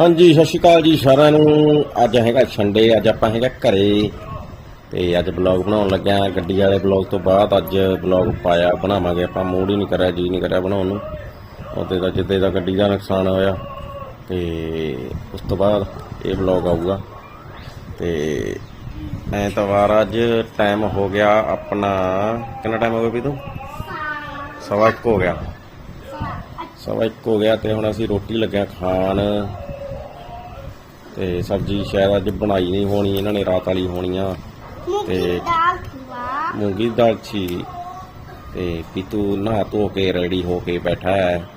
ਹਾਂਜੀ, ਸਤਿ ਸ਼੍ਰੀ ਅਕਾਲ ਜੀ ਸਾਰਿਆਂ ਨੂੰ। ਅੱਜ ਹੈਗਾ ਸੰਡੇ ਅੱਜ ਆਪਾਂ ਹੈਗਾ ਘਰੇ। ਤੇ ਅੱਜ ਬਲੌਗ ਬਣਾਉਣ ਲੱਗਿਆ। ਗੱਡੀ ਵਾਲੇ ਬਲੌਗ ਤੋਂ ਬਾਅਦ ਅੱਜ ਬਲੌਗ ਪਾਇਆ, ਬਣਾਵਾਂਗੇ ਆਪਾਂ। ਮੂਡ ਹੀ ਨਹੀਂ ਕਰਿਆ, ਜੀ ਨਹੀਂ ਕਰਿਆ ਬਣਾਉਣ ਨੂੰ। ਉਹਦੇ ਦਾ ਜਿੱਦੇ ਦਾ ਗੱਡੀ ਦਾ ਨੁਕਸਾਨ ਹੋਇਆ। ਤੇ ਉਸ ਤੋਂ ਬਾਅਦ ਇਹ ਬਲੌਗ ਆਊਗਾ। ਤੇ ਐਤਵਾਰ ਅੱਜ ਟਾਈਮ ਹੋ ਗਿਆ ਆਪਣਾ, ਕਿੰਨਾ ਟਾਈਮ ਹੋ ਗਿਆ ਵੀ ਤੂੰ ਸਵਾ ਇੱਕ ਹੋ ਗਿਆ। ਸਵਾ ਇੱਕ ਹੋ ਗਿਆ ਤੇ ਹੁਣ ਅਸੀਂ ਰੋਟੀ ਲੱਗਿਆ ਖਾਣ। ਤੇ ਸਬਜ਼ੀ ਸ਼ਾਇਦ ਅੱਜ ਬਣਾਈ ਨਹੀਂ ਹੋਣੀ ਇਹਨਾਂ ਨੇ ਰਾਤ ਵਾਲੀ ਹੋਣੀ ਆ। ਤੇ- ਮੂੰਗੀ ਦਾਲ ਸੀ। ਤੇ ਪੀਤੂ ਨਹਾ ਧੋ ਕੇ ਰੈਡੀ ਹੋ ਕੇ ਬੈਠਾ ਹੈ।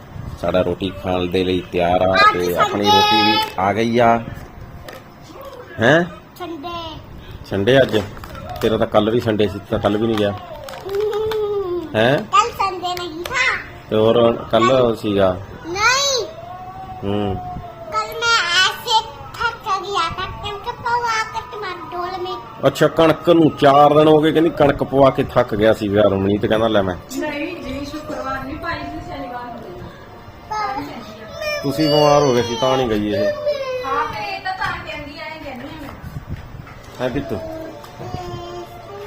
ਸਾਡਾ ਰੋਟੀ ਖਾਣ ਦੇ ਲਈ ਤਿਆਰ ਆ ਤੇ ਆਪਣੀ ਰੋਟੀ ਵੀ ਆ ਗਈ ਆ। ਹੈ? ਸੰਡੇ ਅੱਜ? ਤੇਰਾ ਤਾਂ ਕੱਲ ਵੀ ਸੰਡੇ ਸੀ ਤਾਂ ਕੱਲ ਵੀ ਨਹੀਂ ਗਿਆ। ਹੈ। ਕੱਲ ਸੰਡੇ ਨਹੀਂ ਥਾ ਤੇ ਹੋਰ ਕੱਲ ਸੀਗਾ? ਨਹੀਂ। ਹੂੰ। ਅੱਛਾ ਕਣਕ ਨੂੰ 4 ਦਿਨ ਹੋ ਗਏ ਕਹਿੰਦੀ ਕਣਕ ਪਵਾ ਕੇ ਥੱਕ ਗਿਆ ਸੀ ਯਾਰ ਰਮਨੀਤ ਕਹਿੰਦਾ ਲੈ ਮੈਂ। ਨਹੀਂ ਜੀ ਸ਼ੁੱਕਰਵਾਰ ਨਹੀਂ ਪਾਈ ਸੀ ਸ਼ਨੀਵਾਰ ਨੂੰ ਦੇਣਾ। ਤੁਸੀਂ ਬਿਮਾਰ ਹੋ ਗਏ ਸੀ ਤਾਂ ਨਹੀਂ ਗਈ ਇਹ। ਹਾਂ ਤੇ ਇਹ ਤਾਂ ਤਾਂ ਕਹਿੰਦੀ ਆਏ ਕਹਿੰਦੀ ਮੈਂ ਹੈ ਬਿੱਤੂ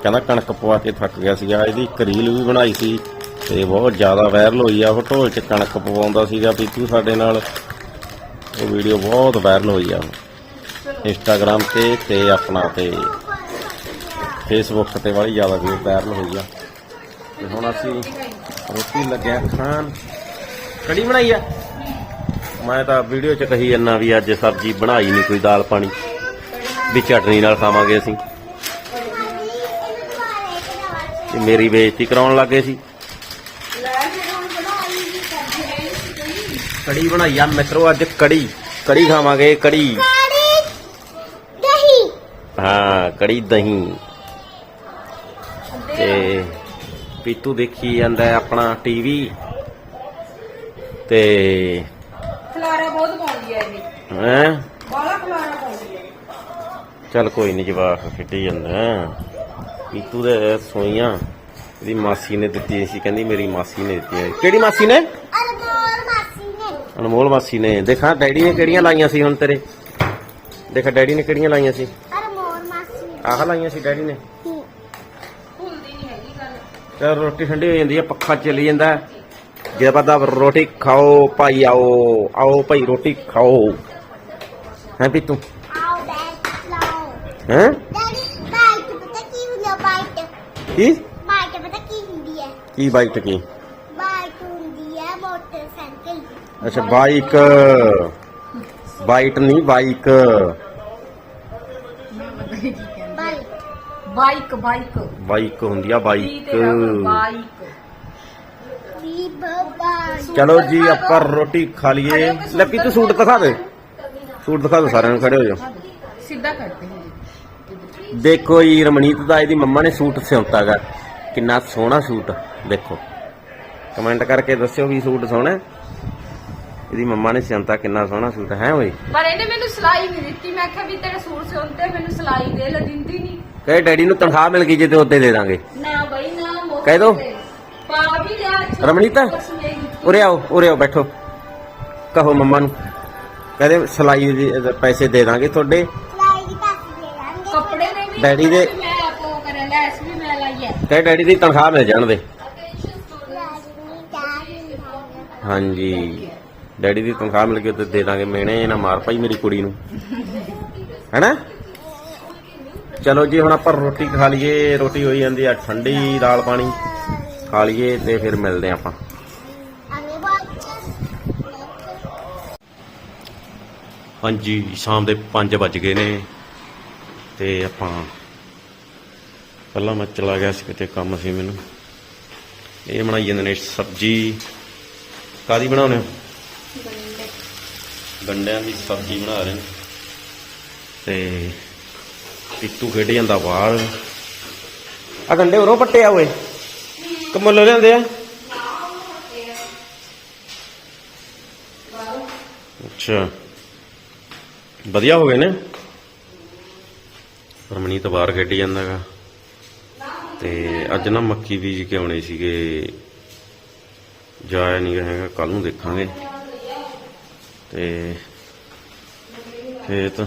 ਕਹਿੰਦਾ ਕਣਕ ਪਵਾ ਕੇ ਥੱਕ ਗਿਆ ਸੀਗਾ ਇਹਦੀ ਇੱਕ ਰੀਲ ਵੀ ਬਣਾਈ ਸੀ। ਤੇ ਬਹੁਤ ਜ਼ਿਆਦਾ ਵਾਇਰਲ ਹੋਈ ਆ ਉਹ ਢੋਲ 'ਚ ਕਣਕ ਪਵਾਉਂਦਾ ਸੀਗਾ ਪੀਤੂ ਸਾਡੇ ਨਾਲ। ਉਹ ਵੀਡੀਓ ਬਹੁਤ ਵਾਇਰਲ ਹੋਈ ਆ। ਇੰਸਟਾਗ੍ਰam ਤੇ ਤੇ ਆਪਣਾ ਤੇ ਫੇਸਬੁੱਕ ਤੇ ਵਾਲੀ ਜ਼ਿਆਦਾ ਵੀ ਵਾਇਰਲ ਹੋਈ ਆ। ਤੇ ਹੁਣ ਅਸੀਂ ਰੋਟੀ ਲੱਗਿਆ ਖਾਣ। ਕੜੀ ਬਣਾਈ ਆ? ਮੈਂ ਤਾਂ ਵੀਡੀਓ 'ਚ ਕਹੀ ਜੰਨਾ ਵੀ ਅੱਜ ਸਬਜ਼ੀ ਬਣਾਈ ਨਹੀਂ ਕੋਈ ਦਾਲ ਪਾਣੀ। ਵੀ ਚਟਨੀ ਨਾਲ ਖਾਵਾਂਗੇ ਅਸੀਂ। ਤੇ ਮੇਰੀ ਬੇਇੱਜ਼ਤੀ ਕਰਾਉਣ ਲੱਗੇ ਸੀ। ਕੜੀ ਬਣਾਈ ਆ ਮਿੱਤਰੋ ਅੱਜ ਕੜੀ। ਕੜੀ ਖਾਵਾਂਗੇ ਕੜੀ। ਹਾਂ ਕੜੀ ਦਹੀਂ। ਤੇ ਪੀਤੂ ਦੇਖੀ ਜਾਂਦਾ ਹੈ ਆਪਣਾ ਟੀਵੀ। ਤੇ ਖਲਾਰਾ ਬਹੁਤ ਪਾਉਂਦੀ ਹੈ ਇਹ। ਬਾਲਾ ਖਲਾਰਾ ਪਾਉਂਦੀ ਹੈ। ਚੱਲ ਕੋਈ ਨਹੀਂ ਜਵਾਕ ਖੇਡੀ ਜਾਂਦਾ ਪੀਤੂ ਦੇ ਸੋਈਆਂ ਇਹਦੀ ਮਾਸੀ ਨੇ ਦਿੱਤੀ ਸੀ ਕਹਿੰਦੀ ਮੇਰੀ ਮਾਸੀ ਨੇ ਦਿੱਤੀ ਕਿਹੜੀ ਮਾਸੀ ਨੇ? ਅਨਮੋਲ ਮਾਸੀ ਨੇ। ਦੇਖਾ ਡੈਡੀ ਨੇ ਕਿਹੜੀਆਂ ਲਾਈਆਂ ਸੀ ਹੁਣ ਤੇਰੇ? ਦੇਖਾ ਡੈਡੀ ਨੇ ਕਿਹੜੀਆਂ ਲਾਈਆਂ ਸੀ? ਅਨਮੋਲ ਮਾਸੀ ਆਹ ਲਾਈਆਂ ਸੀ ਡੈਡੀ ਨੇ? ਤੇ ਰੋਟੀ ਠੰਡੀ ਹੋ ਜਾਂਦੀ ਹੈ ਪੱਖਾ ਚੱਲੀ ਜਾਂਦਾ ਜੇ ਪਤਾ ਰੋਟੀ ਖਾਓ ਭਾਈ ਆਓ ਆਓ ਭਾਈ ਰੋਟੀ ਖਾਓ। ਹੈ ਵੀ ਤੂੰ ਆਓ ਹੈ? ਕੀ ਹੁੰਦੀ ਕੀ? ਬਾਈਟ ਕੀ ਹੁੰਦੀ ਹੁੰਦੀ ਹੈ ਮੋਟਰਸਾਈਕਲ। ਅੱਛਾ ਬਾਈਕ ਬਾਈਕ ਨਹੀਂ ਬਾਈਕ ਬਾਈਕ ਬਾਈਕ। ਬਾਈਕ ਹੁੰਦੀ ਆ ਬਾਈਕ। ਚਲੋ ਜੀ ਆਪਾਂ ਰੋਟੀ ਖਾ ਲਈਏ। ਲੱਕੀ ਤੂੰ ਸੂਟ ਦਿਖਾ ਦੇ। ਸੂਟ ਦਿਖਾ ਦੇ ਸਾਰਿਆਂ ਨੂੰ ਖੜੇ ਹੋ ਜਾਓ। ਸਿੱਧਾ ਕਰਦੇ ਹਾਂ ਦੇਖੋ ਜੀ ਰਮਣੀਤ ਦਾ ਇਹਦੀ ਮੰਮਾ ਨੇ ਸੂਟ ਸਿਉਂਤਾਗਾ ਕਿੰਨਾ ਸੋਹਣਾ ਸੂਟ ਦੇਖੋ। ਕਮੈਂਟ ਕਰਕੇ ਦੱਸਿਓ ਵੀ ਸੂਟ ਸੋਹਣਾ ਇਹਦੀ ਮੰਮਾ ਨੇ ਸਿਉਂਤਾ ਕਿੰਨਾ ਸੋਹਣਾ ਸੂਟ ਹੈ ਓਏ। ਪਰ ਇਹਨੇ ਮੈਨੂੰ ਸਲਾਈ ਨਹੀਂ ਦਿੱਤੀ। ਮੈਂ ਕਿਹਾ ਵੀ ਤੇਰੇ ਸੂਟ ਸਿਉਂਦੇ ਮੈਨੂੰ ਸਲਾਈ ਦੇ ਲੈ ਦਿੰਦੀ ਨਹੀਂ। ਕਹੇ ਡੈਡੀ ਨੂੰ ਤਨਖਾਹ ਮਿਲ ਗਈ ਜੇ ਤੇ ਉੱਤੇ ਦੇ ਦਾਂਗੇ। ਨਾ ਬਈ ਨਾ ਮੋਹ ਕਹਿ ਦੋ। ਤੇ। ਪਾ ਰਮਣੀਤਾ? ਉਰੇ ਆਓ ਉਰੇ ਆਓ ਬੈਠੋ। ਕਹੋ ਮੰਮਾ ਨੂੰ। ਕਹਦੇ ਸਲਾਈ ਦੇ ਪੈਸੇ ਦੇ ਦਾਂਗੇ ਤੁਹਾਡੇ। ਡੈਡੀ ਦੇ- ਵੀ ਕਹੇ ਡੈਡੀ ਦੀ ਤਨਖਾਹ ਮਿਲ ਜਾਣ ਦੇ। ਹਾਂਜੀ। ਡੈਡੀ ਦੀ ਤਨਖਾਹ ਮਿਲ ਗਈ ਤੇ ਦੇ ਦਾਂਗੇ। ਮੇਣੇ ਇਹ ਨਾ ਮਾਰ ਪਾਈ ਮੇਰੀ ਕੁੜੀ ਨੂੰ। ਹੈਨਾ? ਚਲੋ ਜੀ ਹੁਣ ਆਪਾਂ ਰੋਟੀ ਖਾ ਲਈਏ। ਰੋਟੀ ਹੋਈ ਜਾਂਦੀ ਆ ਠੰਡੀ ਦਾਲ ਪਾਣੀ ਖਾ ਲਈਏ ਤੇ ਫਿਰ ਮਿਲਦੇ ਆਪਾਂ। ਹਾਂਜੀ ਸ਼ਾਮ ਦੇ 5 ਵੱਜ ਗਏ ਨੇ ਤੇ ਆਪਾਂ ਪਹਿਲਾਂ ਮੈਂ ਚਲਾ ਗਿਆ ਸੀ ਕਿਤੇ ਕੰਮ ਸੀ ਮੈਨੂੰ। ਇਹ ਬਣਾਈ ਜਾਂਦੇ ਨੇ ਸਬਜ਼ੀ। ਕਾਦੀ ਬਣਾਉਣੇ ਹੋ? ਗੰਡਿਆਂ ਦੀ ਸਬਜ਼ੀ ਬਣਾ ਰਹੇ ਨੇ। ਤੇ ਪਿੱਤੂ ਖੇਡ ਜਾਂਦਾ ਬਾਹਰ। ਆ ਗੰਡੇ ਉਰੋਂ ਪੱਟੇ ਆ ਓਏ। ਕਮਲ ਲਿਆਂਦੇ ਆ? ਅੱਛਾ। ਵਧੀਆ ਹੋ ਗਏ ਨੇ। ਰਮਣੀਤ ਬਾਹਰ ਖੇਡੀ ਜਾਂਦਾਗਾ ਤੇ ਅੱਜ ਨਾ ਮੱਕੀ ਬੀਜ ਕੇ ਆਉਣੇ ਸੀਗੇ। ਜਾਇਆ ਨਹੀਂ ਹੈਗਾ ਕੱਲ ਨੂੰ ਦੇਖਾਂਗੇ। ਤੇ ਖੇਤ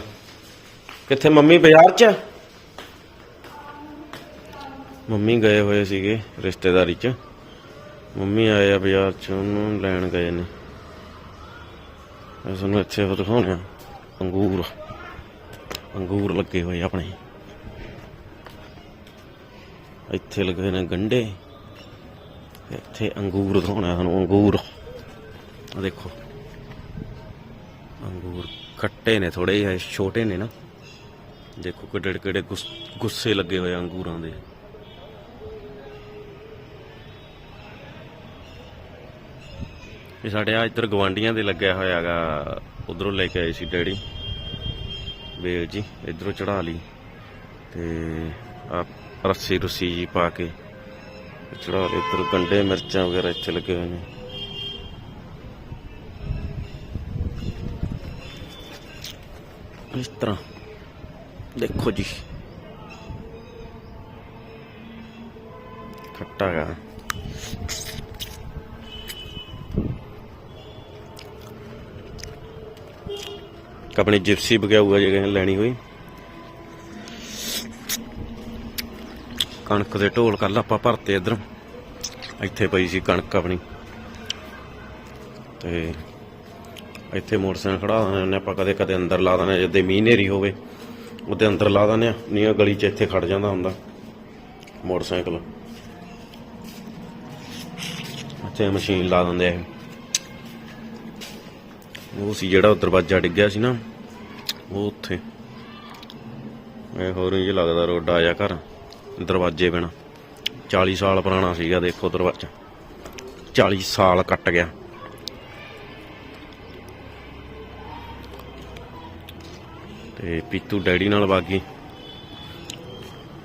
ਕਿੱਥੇ ਮੰਮੀ ਬਾਜ਼ਾਰ 'ਚ? ਮੰਮੀ ਗਏ ਹੋਏ ਸੀਗੇ ਰਿਸ਼ਤੇਦਾਰੀ 'ਚ। ਮੰਮੀ ਆਏ ਆ ਬਾਜ਼ਾਰ 'ਚ, ਉਹਨੂੰ ਲੈਣ ਗਏ ਨੇ। ਮੈਂ ਤੁਹਾਨੂੰ ਇੱਥੇ ਉਹ ਦਿਖਾਉਣੇ ਆ ਅੰਗੂਰ। ਅੰਗੂਰ ਲੱਗੇ ਹੋਏ ਆਪਣੇ। ਇੱਥੇ ਲੱਗੇ ਨੇ ਗੰਡੇ ਇੱਥੇ ਅੰਗੂਰ ਦਿਖਾਉਣਾ ਸਾਨੂੰ, ਅੰਗੂਰ। ਆ ਦੇਖੋ। ਅੰਗੂਰ ਖੱਟੇ ਨੇ ਥੋੜੇ ਜਿਹੇ, ਛੋਟੇ ਨੇ ਨਾ। ਦੇਖੋ ਕਿਹੜੇ ਕਿਹੜੇ ਗੁੱਸ- ਗੁੱਸੇ ਲੱਗੇ ਹੋਏ ਅੰਗੂਰਾਂ ਦੇ। ਇਹ ਸਾਡੇ ਆ ਇੱਧਰ ਗਵਾਂਡੀਆਂ ਦੇ ਲੱਗਿਆ ਹੋਇਆ ਹੈਗਾ ਉਧਰੋਂ ਲੈ ਕੇ ਆਏ ਸੀ ਡੈਡੀ। ਵੇਲ ਜੀ, ਇਧਰੋਂ ਚੜਾ ਲਈ। ਤੇ ਆ ਰੱਸੀ ਰੁੱਸੀ ਜੀ ਪਾ ਕੇ ਚੜਾ ਲਈ, ਇੱਧਰ ਗੰਡੇ ਮਿਰਚਾਂ ਵਗੈਰਾ ਇੱਥੇ ਲੱਗੇ ਹੋਏ ਨੇ। ਇਸ ਤਰ੍ਹਾਂ ਦੇਖੋ ਜੀ। ਖੱਟਾ ਗਾ ਆਪਣੀ ਜਿਪਸੀ ਬਗਿਆਊਗਾ ਜੇ ਕਿਸੇ ਨੇ ਲੈਣੀ ਹੋਈ। ਕਣਕ ਦੇ ਢੋਲ ਕੱਲ ਆਪਾਂ ਭਰਤੇ ਇਧਰ। ਇੱਥੇ ਪਈ ਸੀ ਕਣਕ ਆਪਣੀ। ਤੇ ਇੱਥੇ ਮੋਟਰਸਾਈਕਲ ਖੜਾ ਦਿੰਦੇ ਹੁੰਦੇ ਆਪਾਂ ਕਦੇ ਕਦੇ ਅੰਦਰ ਲਾ ਦਿੰਦੇ ਜਦੋਂ ਮੀਂਹ ਨੇਰੀ ਹੋਵੇ। ਉਹਦੇ ਅੰਦਰ ਲਾ ਦਿੰਦੇ ਆ, ਨਹੀਂ ਉਹ ਗਲੀ 'ਚ ਇੱਥੇ ਖੜ ਜਾਂਦਾ ਹੁੰਦਾ, ਮੋਟਰਸਾਈਕਲ। ਇੱਥੇ ਮਸ਼ੀਨ ਲਾ ਦਿੰਦੇ ਆ ਉਹ ਸੀ ਜਿਹੜਾ ਦਰਵਾਜ਼ਾ ਡਿੱਗਿਆ ਸੀ ਨਾ, ਉਹ ਉੱਥੇ। ਇਹ ਹੋਰ ਹੀ ਲੱਗਦਾ ਰੋਡ ਆਇਆ ਘਰ, ਦਰਵਾਜ਼ੇ ਬਿਨਾ। 40 ਸਾਲ ਪੁਰਾਣਾ ਸੀਗਾ, ਦੇਖੋ ਦਰਵਾਜ਼ਾ। 40 ਸਾਲ ਕੱਟ ਗਿਆ। ਤੇ ਪੀਤੂ ਡੈਡੀ ਨਾਲ ਬਾਗੀ।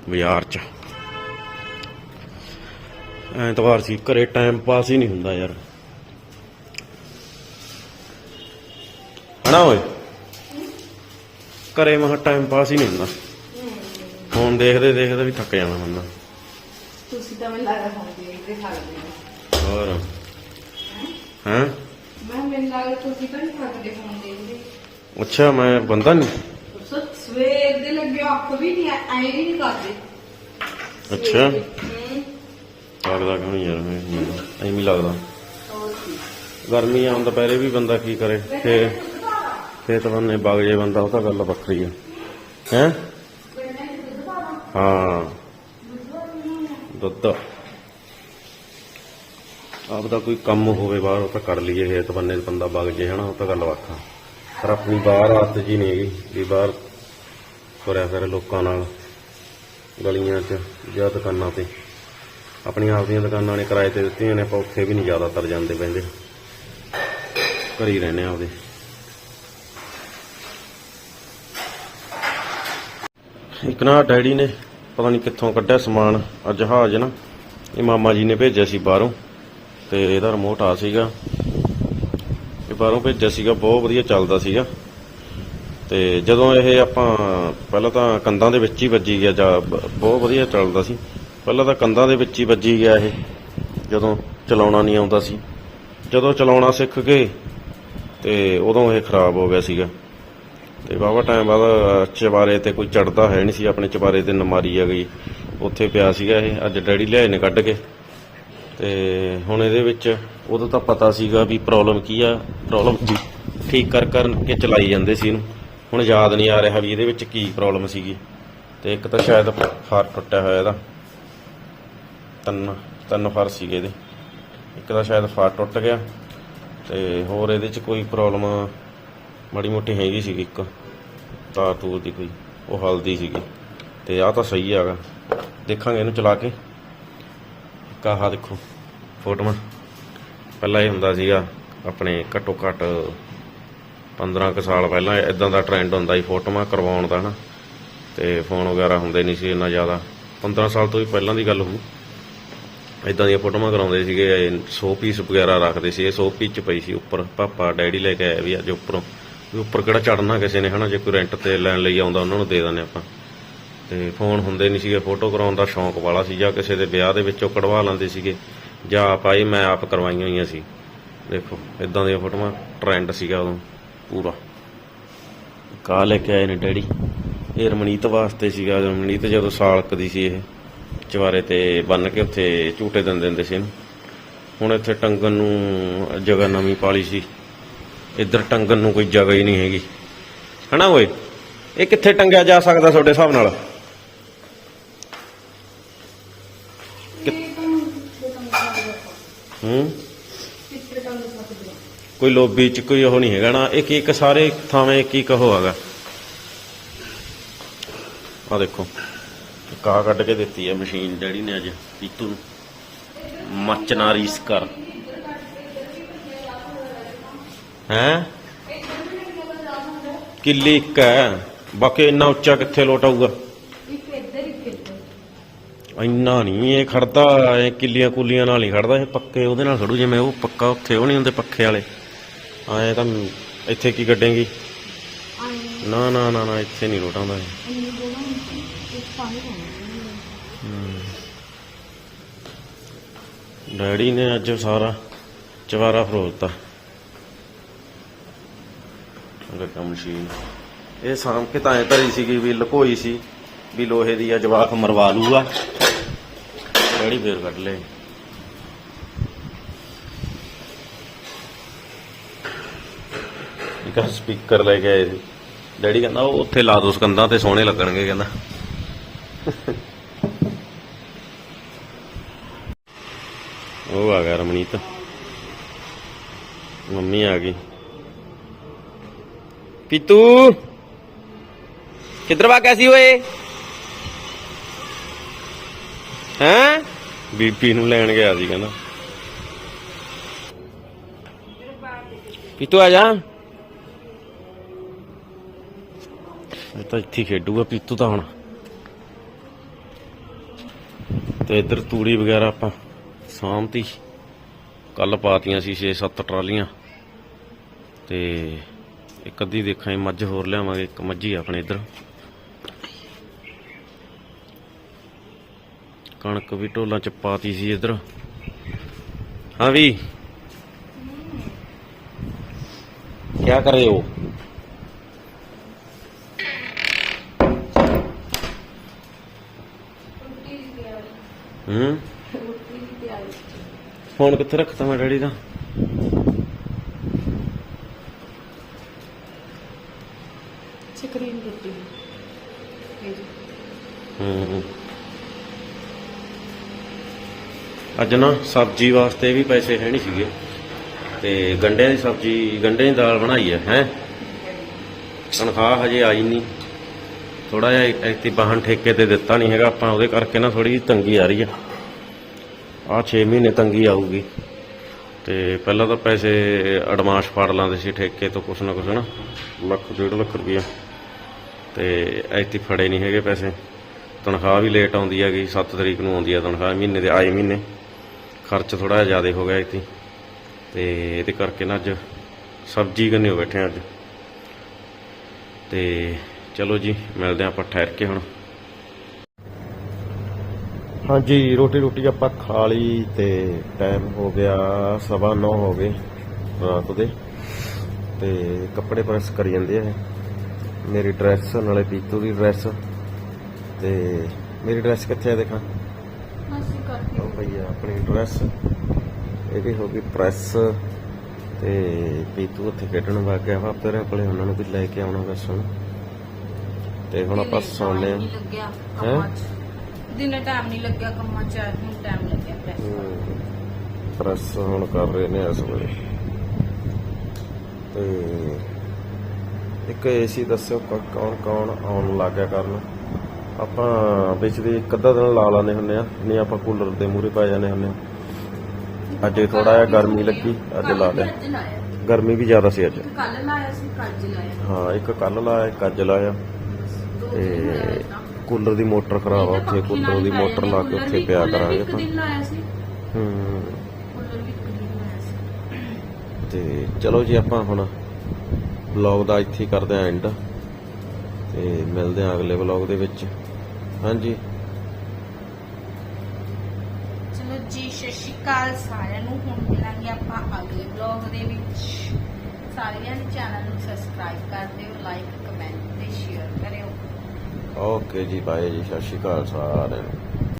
ਬਾਜ਼ਾਰ ਚ। ਐਤਵਾਰ ਸੀ ਘਰੇ ਟਾਈਮ ਪਾਸ ਹੀ ਨਹੀਂ ਹੁੰਦਾ ਯਾਰ। ਹਣਾ ਓਏ? ਘਰੇ ਮਹਾ ਟਾਈਮ ਪਾਸ ਹੀ ਨਹੀਂ ਹੁੰਦਾ। ਫੋਨ ਦੇਖਦੇ ਦੇਖਦੇ ਵੀ ਥੱਕ ਜਾਣਾ ਬੰਦਾ। ਤੁਸੀਂ ਤਾਂ ਮੈਨੂੰ ਲੱਗਦਾ ਫੋਨ ਦੇਖਦੇ ਥੱਕਦੇ ਹੋ। ਹੋਰ? ਹਾਂ? ਮੈਂ ਮੈਨੂੰ ਲੱਗਦਾ ਤੁਸੀਂ ਤਾਂ ਨਹੀਂ ਥੱਕਦੇ ਫੋਨ ਦੇਖਦੇ। ਅੱਛਾ ਮੈਂ ਬੰਦਾ ਨਹੀਂ ਸਵੇਰ ਦੇ ਲੱਗੇ ਅੱਖ ਵੀ ਨਹੀਂ ਐ ਵੀ ਨਹੀਂ ਕਰਦੇ। ਅੱਛਾ। ਹੂੰ। ਲੱਗਦਾ ਕਿਉਂ ਯਾਰ ਮੈਨੂੰ ਐਵੇਂ ਹੀ ਲੱਗਦਾ। ਹੋਰ ਕੀ। ਗਰਮੀ ਆਉਣ ਦੁਪਹਿਰੇ ਵੀ ਬੰਦਾ ਕੀ ਕਰੇ ਫੇ ਖੇਤ ਬੰਨੇ ਵਗ ਜੇ ਬੰਦਾ ਉਹ ਤਾਂ ਗੱਲ ਵੱਖਰੀ ਆ। ਹੈ? ਹਾਂ। ਦੁੱਧ। ਆਪ ਦਾ ਕੋਈ ਕੰਮ ਹੋਵੇ ਬਾਹਰ ਉਹ ਤਾਂ ਕਰ ਲਈਏ ਖੇਤ ਬੰਨੇ ਬੰਦਾ ਵਗ ਜੇ ਹਨਾ ਉਹ ਤਾਂ ਗੱਲ ਵੱਖਾ ਪਰ ਆਪਣੀ ਬਾਹਰ ਆਦਤ ਜੀ ਨਹੀਂ ਹੈਗੀ ਵੀ ਬਾਹਰ ਤੁਰਿਆ ਫਿਰ ਲੋਕਾਂ ਨਾਲ ਗਲੀਆਂ 'ਚ ਜਾਂ ਦੁਕਾਨਾਂ ਤੇ। ਆਪਣੀਆਂ ਆਪਦੀਆਂ ਦੁਕਾਨਾਂ ਨੇ ਕਿਰਾਏ ਤੇ ਦਿੱਤੀਆਂ ਨੇ, ਆਪਾਂ ਉੱਥੇ ਵੀ ਨਹੀਂ ਜ਼ਿਆਦਾਤਰ ਜਾਂਦੇ ਪੈਂਦੇ ਘਰ ਹੀ ਰਹਿੰਦੇ ਆਪਦੇ। ਇੱਕ ਨਾ ਡੈਡੀ ਨੇ ਪਤਾ ਨਹੀਂ ਕਿੱਥੋਂ ਕੱਢਿਆ ਸਮਾਨ ਆ ਜਹਾਜ਼ ਨਾ। ਇਹ ਮਾਮਾ ਜੀ ਨੇ ਭੇਜਿਆ ਸੀ ਬਾਹਰੋਂ, ਤੇ ਇਹਦਾ ਰਿਮੋਟ ਆ ਸੀਗਾ। ਇਹ ਬਾਹਰੋਂ ਭੇਜਿਆ ਸੀਗਾ, ਬਹੁਤ ਵਧੀਆ ਚੱਲਦਾ ਸੀਗਾ। ਤੇ ਜਦੋਂ ਇਹ ਆਪਾਂ ਪਹਿਲਾਂ ਤਾਂ ਕੰਧਾਂ ਦੇ ਵਿੱਚ ਹੀ ਵੱਜੀ ਗਿਆ ਜਾਂ ਬ- ਬਹੁਤ ਵਧੀਆ ਚੱਲਦਾ ਸੀ। ਪਹਿਲਾਂ ਤਾਂ ਕੰਧਾਂ ਦੇ ਵਿੱਚ ਹੀ ਵੱਜੀ ਗਿਆ ਇਹ ਜਦੋਂ ਚਲਾਉਣਾ ਨਹੀਂ ਆਉਂਦਾ ਸੀ। ਜਦੋਂ ਚਲਾਉਣਾ ਸਿੱਖ ਗਏ ਤੇ ਉਦੋਂ ਇਹ ਖਰਾਬ ਹੋ ਗਿਆ ਸੀਗਾ। ਤੇ ਬਾਬਾ ਟਾਈਮ ਬਾਅਦ ਅਹ, ਤੇ ਕੋਈ ਚੜਦਾ ਹੈ ਨਹੀਂ ਸੀ ਆਪਣੇ ਚੁਬਾਰੇ ਤੇ ਨਮਾਰੀ ਆ ਗਈ। ਉੱਥੇ ਪਿਆ ਸੀਗਾ ਇਹ ਅੱਜ ਡੈਡੀ ਲਿਆਏ ਨੇ ਕੱਢ ਕੇ। ਤੇ ਹੁਣ ਇਹਦੇ ਵਿੱਚ ਉਦੋਂ ਤਾਂ ਪਤਾ ਸੀਗਾ ਵੀ ਪ੍ਰੋਬਲਮ ਕੀ ਆ ਪ੍ਰੋਬਲਮ ਠੀਕ ਕਰ ਕਰਕੇ ਚਲਾਈ ਜਾਂਦੇ ਸੀ ਇਹਨੂੰ। ਹੁਣ ਯਾਦ ਨਹੀਂ ਆ ਰਿਹਾ ਵੀ ਇਹਦੇ ਵਿੱਚ ਕੀ ਪ੍ਰੋਬਲਮ ਸੀਗੀ। ਤੇ ਇੱਕ ਤਾਂ ਸ਼ਾਇਦ ਫਾਰ ਟੁੱਟਿਆ ਹੋਇਆ ਇਹਦਾ। ਤਿੰਨ ਤਿੰਨ ਫਾਰ ਸੀਗੇ ਇਹਦੇ। ਇੱਕ ਤਾਂ ਸ਼ਾਇਦ ਫਾਰ ਟੁੱਟ ਗਿਆ। ਤੇ ਹੋਰ ਇਹਦੇ ਚ ਕੋਈ ਪ੍ਰੋਬਲਮ ਮਾੜੀ ਮੋਟੀ ਹੈਗੀ ਸੀਗੀ ਇੱਕ। ਤਾਰ ਤੂਰ ਦੀ ਕੋਈ, ਉਹ ਹਲਦੀ ਸੀਗੀ। ਤੇ ਆਹ ਤਾਂ ਸਹੀ ਹੈਗਾ। ਦੇਖਾਂਗੇ ਇਹਨੂੰ ਚਲਾ ਕੇ। ਇੱਕ ਦੇਖੋ ਫੋਟੋਆਂ। ਪਹਿਲਾਂ ਇਹ ਹੁੰਦਾ ਸੀਗਾ ਆਪਣੇ ਘੱਟੋ ਘੱਟ 15 ਕੁ ਸਾਲ ਪਹਿਲਾਂ ਇਦਾਂ ਦਾ ਟ੍ਰੈਂਡ ਹੁੰਦਾ ਸੀ ਫੋਟੋਆਂ ਕਰਵਾਉਣ ਦਾ ਨਾ ਤੇ ਫੋਨ ਵਗੈਰਾ ਹੁੰਦੇ ਨਹੀਂ ਸੀ ਇੰਨਾ ਜ਼ਿਆਦਾ। 15 ਸਾਲ ਤੋਂ ਵੀ ਪਹਿਲਾਂ ਦੀ ਗੱਲ ਹੋਊ। ਇਦਾਂ ਦੀਆਂ ਫੋਟੋਆਂ ਕਰਾਉਂਦੇ ਸੀਗੇ 100 ਪੀਸ ਵਗੈਰਾ ਰੱਖਦੇ ਸੀ। ਇਹ 100 ਪੀਸ ਚ ਪਈ ਸੀ ਉੱਪਰ। ਪਾਪਾ, ਡੈਡੀ ਲੈ ਕੇ ਆਏ ਵੀ ਅੱਜ ਉੱਪਰੋਂ। ਵੀ ਉੱਪਰ ਕਿਹੜਾ ਚੜਨਾ ਕਿਸੇ ਨੇ ਹਨਾ, ਜੇ ਕੋਈ ਰੈਂਟ ਤੇ ਲੈਣ ਲਈ ਆਉਂਦਾ ਉਹਨਾਂ ਨੂੰ ਦੇ ਦਿੰਦੇ ਆਪਾਂ। ਤੇ ਫੋਨ ਹੁੰਦੇ ਨਹੀਂ ਸੀਗੇ। ਫੋਟੋ ਕਰਾਉਣ ਦਾ ਸ਼ੌਂਕ ਵਾਲਾ ਸੀ। ਜਾਂ ਕਿਸੇ ਦੇ ਵਿਆਹ ਦੇ ਵਿੱਚੋਂ ਕਢਵਾ ਲੈਂਦੇ ਸੀਗੇ। ਜਾਂ ਆਪ ਆਈ ਮੈਂ ਆਪ ਕਰਵਾਈਆਂ ਹੋਈਆਂ ਸੀ। ਦੇਖੋ ਇਦਾਂ ਦੀਆਂ ਫੋਟੋਆਂ ਟ੍ਰੈਂਡ ਸੀਗਾ ਉਦੋਂ। ਪੂਰਾ। ਕਾ ਲੈ ਕੇ ਆਏ ਨੇ ਡੈਡੀ? ਇਹ ਰਮਣੀਤ ਵਾਸਤੇ ਸੀਗਾ ਰਮਣੀਤ ਜਦੋਂ ਸਾਲਕ ਦੀ ਸੀ ਇਹ ਚਵਾਰੇ ਤੇ ਬੰਨ ਕੇ ਉੱਥੇ ਝੂਟੇ ਦਿੰਦੇ ਹੁੰਦੇ ਸੀ ਇਹਨੂੰ। ਹੁਣ ਇੱਥੇ ਟੰਗਨ ਨੂੰ ਜਗ੍ਹਾ ਨਵੀਂ ਪਾਲੀ ਸੀ। ਇੱਧਰ ਟੰਗਨ ਨੂੰ ਕੋਈ ਜਗ੍ਹਾ ਹੀ ਨਹੀਂ ਹੈਗੀ। ਹਨਾ ਓਏ? ਇਹ ਕਿੱਥੇ ਟੰਗਿਆ ਜਾ ਸਕਦਾ ਤੁਹਾਡੇ ਹਿਸਾਬ ਨਾਲ? ਹੂੰ? ਕੋਈ ਲੋਬੀ ਚ ਕੋਈ ਉਹ ਨਹੀਂ ਹੈਗਾ ਨਾ, ਇੱਕ ਇੱਕ ਸਾਰੇ ਥਾਵੇਂ ਇੱਕ ਇੱਕ ਉਹ ਹੈਗਾ। ਆ ਦੇਖੋ, ਕਾ ਕੱਢ ਕੇ ਦਿੱਤੀ ਹੈ ਮਸ਼ੀਨ ਡੈਡੀ ਨੇ ਅੱਜ ਪੀਤੂ ਨੂੰ। ਮਚਨਾ ਰੀਸ ਕਰ। ਹੈ? ਕਿੱਲੀ ਇੱਕ ਹੈ। ਬਾਕੀ ਇੰਨਾ ਉੱਚਾ ਕਿੱਥੇ ਲੋਟ ਆਊਗਾ? ਇੰਨਾ ਨਹੀਂ, ਇਹ ਖੜਦਾ ਐ ਕਿੱਲੀਆਂ ਕੁੱਲੀਆਂ ਨਾਲ ਨਹੀਂ ਖੜਦਾ, ਇਹ ਪੱਕੇ ਉਹਦੇ ਨਾਲ ਖੜੂ, ਜਿਵੇਂ ਉਹ ਪੱਕਾ ਉੱਥੇ, ਉਹ ਨਹੀਂ ਹੁੰਦੇ ਪੱਖੇ ਵਾਲੇ। ਐ ਤਾਂ ਇੱਥੇ ਕੀ ਕੱਢੇਂਗੀ? ਨਾ ਨਾ ਨਾ ਨਾ ਇੱਥੇ ਨਹੀਂ ਲੋਟਾਉਂਦਾ ਇਹ। ਹੂੰ। ਡੈਡੀ ਨੇ ਅੱਜ ਸਾਰਾ ਚਵਾਰਾ ਫਰੋਲਤਾ ਲੱਗਾ ਮਸ਼ੀਨ। ਇਹ ਸਾਂਭ ਕੇ ਤਾਂ ਐ ਧਰੀ ਸੀਗੀ ਵੀ ਲਕੋਈ ਸੀ ਵੀ ਲੋਹੇ ਦੀ ਆ ਜਵਾਕ ਮਰਵਾ ਲੂਗਾ। ਡੈਡੀ ਫੇਰ ਕੱਢ ਲਏ। ਇੱਕ ਸਪੀਕਰ ਲੈ ਕੇ ਆਏ ਸੀ। ਡੈਡੀ ਕਹਿੰਦਾ, ਉਹ ਉੱਥੇ ਲਾ ਦੋ ਸਕੰਦਾਂ ਤੇ ਸੋਹਣੇ ਲੱਗਣਗੇ, ਕਹਿੰਦਾ। ਉਹ ਆ ਗਿਆ ਰਮਣੀਤ ਮੰਮੀ ਆ ਗਈ। ਪੀਤੂ! ਕਿੱਧਰ ਵਾ ਗਿਆ ਸੀ ਓਏ? ਹੈਂ? ਬੀਬੀ ਨੂੰ ਲੈਣ ਗਿਆ ਸੀ, ਕਹਿੰਦਾ। ਪੀਤੂ ਆ ਜਾ। ਇਹ ਤਾਂ ਇੱਥੇ ਖੇਡੂਗਾ ਪੀਤੂ ਤਾਂ ਹੁਣ। ਤੇ ਇੱਧਰ ਤੂੜੀ ਵਗੈਰਾ ਆਪਾਂ ਸਾਂਭਤੀ। ਕੱਲ ਪਾਤੀਆਂ ਸੀ 6-7 ਟਰਾਲੀਆਂ। ਤੇ ਇੱਕ ਅੱਧੀ ਦੇਖਾਂ ਮੱਝ ਹੋਰ ਲਿਆਵਾਂਗੇ, ਇੱਕ ਮੱਝੀ ਆਪਣੇ ਇੱਧਰ। ਕਣਕ ਵੀ ਢੋਲਾਂ ਚ ਪਾਤੀ ਸੀ ਇੱਧਰ। ਹਾਂ ਵੀ। ਕੀ ਕਰ ਰਹੇ ਹੋ? ਹੂੰ। ਫੋਨ ਕਿੱਥੇ ਰੱਖਤਾ ਮੈਂ ਡੈਡੀ ਦਾ? ਸਕਰੀਨ ਹੂੰ। ਅੱਜ ਨਾ ਸਬਜ਼ੀ ਵਾਸਤੇ ਵੀ ਪੈਸੇ ਹੈ ਨਹੀਂ ਸੀਗੇ। ਤੇ ਗੰਡਿਆਂ ਦੀ ਸਬਜ਼ੀ ਗੰਡੇ ਦੀ ਦਾਲ ਬਣਾਈ ਹੈ ਹੈ? ਤਨਖਾਹ ਹਜੇ ਆਈ ਨਹੀਂ ਥੋੜਾ ਜਿਹਾ ਐਤੀ ਬਾਹਨ ਠੇਕੇ ਤੇ ਦਿੱਤਾ ਨਹੀਂ ਹੈਗਾ ਆਪਾਂ ਉਹਦੇ ਕਰਕੇ ਨਾ ਥੋੜੀ ਜਿਹੀ ਤੰਗੀ ਆ ਰਹੀ ਆ। ਆ 6 ਮਹੀਨੇ ਤੰਗੀ ਆਊਗੀ। ਤੇ ਪਹਿਲਾਂ ਤਾਂ ਪੈਸੇ ਐਡਵਾਂਸ ਫੜ ਲਾਂਦੇ ਸੀ ਠੇਕੇ ਤੋਂ ਕੁਛ ਨਾ ਕੁਛ ਨਾ ਲੱਖ, ਡੇਢ ਲੱਖ ਰੁਪਈਆ। ਤੇ ਐਤੀ ਫੜੇ ਨਹੀਂ ਹੈਗੇ ਪੈਸੇ। ਤਨਖਾਹ ਵੀ ਲੇਟ ਆਉਂਦੀ ਹੈਗੀ 7 ਤਰੀਕ ਨੂੰ ਆਉਂਦੀ ਹੈ ਤਨਖਾਹ, ਮਹੀਨੇ ਦੇ ਆਏ ਮਹੀਨੇ। ਖਰਚ ਥੋੜਾ ਜਿਹਾ ਜ਼ਿਆਦਾ ਹੋ ਗਿਆ ਐਤੀ ਤੇ ਇਹਦੇ ਕਰਕੇ ਨਾ ਅੱਜ ਸਬਜ਼ੀ ਕਰਨੀ ਹੋ ਬੈਠੇ ਹਾਂ ਅੱਜ। ਤੇ ਚਲੋ ਜੀ, ਮਿਲਦੇ ਹਾਂ ਆਪਾਂ ਠਹਿਰ ਕੇ ਹੁਣ। ਹਾਂਜੀ ਰੋਟੀ ਰੋਟੀ ਆਪਾਂ ਖਾ ਲਈ ਤੇ ਟਾਈਮ ਹੋ ਗਿਆ ਸਵਾ ਨੌ ਹੋ ਗਏ ਰਾਤ ਦੇ ਤੇ ਕੱਪੜੇ ਪ੍ਰੈਸ ਕਰੀ ਜਾਂਦੇ ਆ। ਮੇਰੀ ਡਰੈਸ ਨਾਲੇ ਪੀਤੂ ਦੀ ਡਰੈਸ ਤੇ ਮੇਰੀ ਡਰੈਸ ਕਿੱਥੇ ਆ ਦੇਖਾਂ ਉਹ ਪਈ ਆ ਆਪਣੀ ਡਰੈਸ ਇਹ ਵੀ ਹੋ ਗਈ ਪ੍ਰੈਸ ਤੇ ਪੀਤੂ ਉੱਥੇ ਖੇਡਣ ਵਗ ਗਿਆ ਵਾ ਤੇਰੇ ਕੋਲੇ ਉਹਨਾਂ ਨੂੰ ਵੀ ਲੈ ਕੇ ਆਉਣਾ ਬਸ ਹੁਣ ਤੇ ਹੁਣ ਆਪਾਂ ਲੱਗਿਆ ਹੈਂ? ਦਿਨੇ ਟਾਈਮ ਨਹੀਂ ਲੱਗਿਆ ਕੰਮਾਂ 'ਚ ਹੁਣ ਟਾਈਮ ਲੱਗਿਆ ਪ੍ਰੈਸ ਪ੍ਰੈਸ ਹੁਣ ਕਰ ਰਹੇ ਨੇ ਇਸ ਵੇਲੇ। ਤੇ ਇੱਕ ਏਸੀ ਦੱਸਿਓ ਕੌਣ ਕੌਣ ਆਉਣ ਲੱਗਿਆ ਕਰਨ? ਆਪਾਂ ਵਿੱਚ ਦੀ ਇੱਕ ਅੱਧਾ ਦਿਨ ਲਾ ਲਾਣੇ ਹੁੰਨੇ ਆ ਨਹੀਂ ਆਪਾਂ ਕੂਲਰ ਦੇ ਮੂਹਰੇ ਪੈ ਜਾਂਦੇ ਹੁੰਨੇ ਆ। ਅੱਜ ਥੋੜਾ ਜਿਹਾ ਗਰਮੀ ਲੱਗੀ ਅੱਜ ਲਾ ਲਿਆ ਗਰਮੀ ਵੀ ਜ਼ਿਆਦਾ ਸੀ ਅੱਜ। ਕੱਲ ਲਾਇਆ ਸੀ ਕੱਜ ਲਾਇਆ। ਹਾਂ ਇੱਕ ਕੱਲ ਲਾਇਆ ਇੱਕ ਅੱਜ ਲਾਇਆ ਤਾਂ। ਕੂਲਰ ਦੀ ਮੋਟਰ ਖਰਾਬ ਆ ਉੱਥੇ ਕੂਲਰ ਦੀ ਮੋਟਰ ਲਾ ਕੇ ਉੱਥੇ ਪਿਆ ਕਰਾਂਗੇ ਆਪਾਂ ਹੂੰ ਤੇ ਚਲੋ ਜੀ ਆਪਾਂ ਹੁਣ ਵਲੌਗ ਦਾ ਇੱਥੇ ਕਰਦੇ ਆਂ ਐਂਡ ਤੇ ਮਿਲਦੇ ਆਂ ਅਗਲੇ ਵਲੌਗ ਦੇ ਵਿੱਚ। ਹਾਂਜੀ। ਚਲੋ ਜੀ ਸਤਿ ਸ਼੍ਰੀ ਅਕਾਲ ਸਾਰਿਆਂ ਨੂੰ। ਹੁਣ ਮਿਲਾਂਗੇ ਆਪਾਂ ਅਗਲੇ ਵਲੌਗ ਦੇ ਵਿੱਚ। ਸਾਰਿਆਂ ਨੇ ਚੈਨਲ ਨੂੰ ਸਬਸਕ੍ਰਾਈਬ ਕਰ ਦਿਓ ਲਾਈਕ ਕਮੈਂਟ ਤੇ ਸ਼ੇਅਰ ਕਰਿਓ। ਓਕੇ ਜੀ ਬਾਏ ਜੀ ਸਤਿ ਸ਼੍ਰੀ ਅਕਾਲ ਸਾਰਿਆਂ ਨੂੰ।